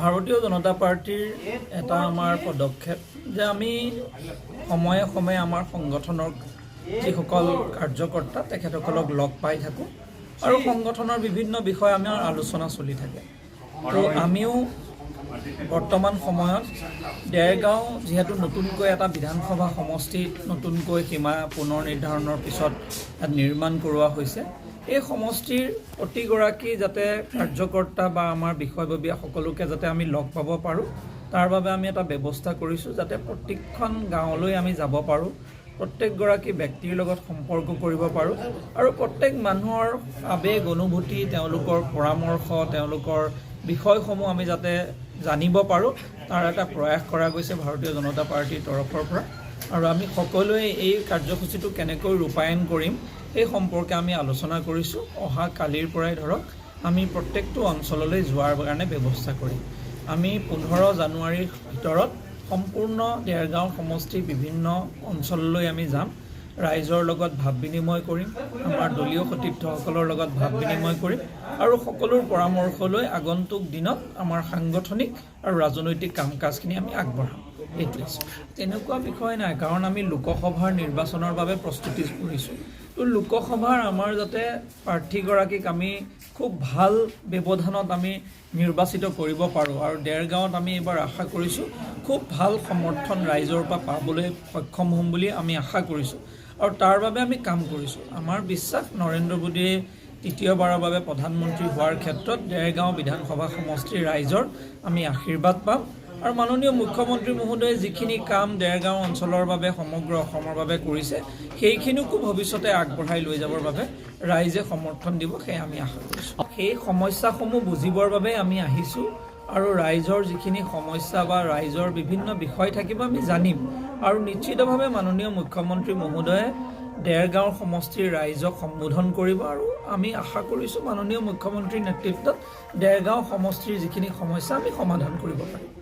ভাৰতীয় জনতা পাৰ্টীৰ এটা আমাৰ পদক্ষেপ যে আমি সময়ে সময়ে আমাৰ সংগঠনৰ যিসকল কাৰ্যকৰ্তা তেখেতসকলক লগ পাই থাকোঁ আৰু সংগঠনৰ বিভিন্ন বিষয় আমাৰ আলোচনা চলি থাকে। তো আমিও বৰ্তমান সময়ত ডেৰগাঁও যিহেতু নতুনকৈ এটা বিধানসভা সমষ্টি নতুনকৈ সীমা পুনৰ নিৰ্ধাৰণৰ পিছত ইয়াত নিৰ্মাণ কৰোৱা হৈছে। এই সমষ্টিৰ প্ৰতিগৰাকী যাতে কাৰ্যকৰ্তা বা আমাৰ বিষয়ববীয়া সকলোকে যাতে আমি লগ পাব পাৰোঁ তাৰ বাবে আমি এটা ব্যৱস্থা কৰিছোঁ যাতে প্ৰত্যেকখন গাঁৱলৈ আমি যাব পাৰোঁ প্ৰত্যেকগৰাকী ব্যক্তিৰ লগত সম্পৰ্ক কৰিব পাৰোঁ আৰু প্ৰত্যেক মানুহৰ আৱেগ অনুভূতি তেওঁলোকৰ পৰামৰ্শ তেওঁলোকৰ বিষয়সমূহ আমি যাতে জানিব পাৰোঁ তাৰ এটা প্ৰয়াস কৰা গৈছে ভাৰতীয় জনতা পাৰ্টীৰ তৰফৰ পৰা। আৰু আমি সকলোৱে এই কাৰ্যসূচীটো কেনেকৈ ৰূপায়ণ কৰিম সেই সম্পৰ্কে আমি আলোচনা কৰিছোঁ। অহা কালিৰ পৰাই ধৰক আমি প্ৰত্যেকটো অঞ্চললৈ যোৱাৰ কাৰণে ব্যৱস্থা কৰিম। আমি পোন্ধৰ জানুৱাৰীৰ ভিতৰত সম্পূৰ্ণ ডেৰগাঁও সমষ্টিৰ বিভিন্ন অঞ্চললৈ আমি যাম। ৰাইজৰ লগত ভাৱ বিনিময় কৰিম। আমাৰ দলীয় সতীৰ্থসকলৰ লগত ভাৱ বিনিময় কৰিম। আৰু সকলোৰ পৰামৰ্শ লৈ আগন্তুক দিনত আমাৰ সাংগঠনিক আৰু ৰাজনৈতিক কাম কাজখিনি আমি আগবঢ়াম। তেনেকুৱা বিষয় নাই, কাৰণ আমি লোকসভাৰ নিৰ্বাচনৰ বাবে প্ৰস্তুতি কৰিছোঁ। তো লোকসভাৰ আমাৰ যাতে প্ৰাৰ্থীগৰাকীক আমি খুব ভালো ব্যৱধানত আমি নিৰ্বাচিত কৰিব পাৰোঁ আৰু ডেৰগাঁৱত আমি এইবাৰ আশা কৰিছোঁ, খুব ভালো সমৰ্থন ৰাইজৰ পৰা পাবলৈ সক্ষম হ'ম বুলি আমি আশা কৰিছোঁ। আৰু তাৰ বাবে আমি কাম কৰিছোঁ। আমাৰ বিশ্বাস, নৰেন্দ্ৰ মোদীয়ে তৃতীয়বাৰৰ বাবে প্ৰধানমন্ত্ৰী হোৱাৰ ক্ষেত্ৰত ডেৰগাঁও বিধানসভা সমষ্টিৰ ৰাইজৰ আমি আশীৰ্বাদ পাম। আৰু মাননীয় মুখ্যমন্ত্ৰী মহোদয়ে যিখিনি কাম ডেৰগাঁও অঞ্চলৰ বাবে সমগ্ৰ অসমৰ বাবে কৰিছে সেইখিনিকো ভৱিষ্যতে আগবঢ়াই লৈ যাবৰ বাবে ৰাইজে সমৰ্থন দিব সেয়া আমি আশা কৰিছোঁ। সেই সমস্যাসমূহ বুজিবৰ বাবে আমি আহিছোঁ আৰু ৰাইজৰ যিখিনি সমস্যা বা ৰাইজৰ বিভিন্ন বিষয় থাকিব আমি জানিম। আৰু নিশ্চিতভাৱে মাননীয় মুখ্যমন্ত্ৰী মহোদয়ে ডেৰগাঁও সমষ্টিৰ ৰাইজক সম্বোধন কৰিব আৰু আমি আশা কৰিছোঁ মাননীয় মুখ্যমন্ত্ৰীৰ নেতৃত্বত ডেৰগাঁও সমষ্টিৰ যিখিনি সমস্যা আমি সমাধান কৰিব পাৰিম।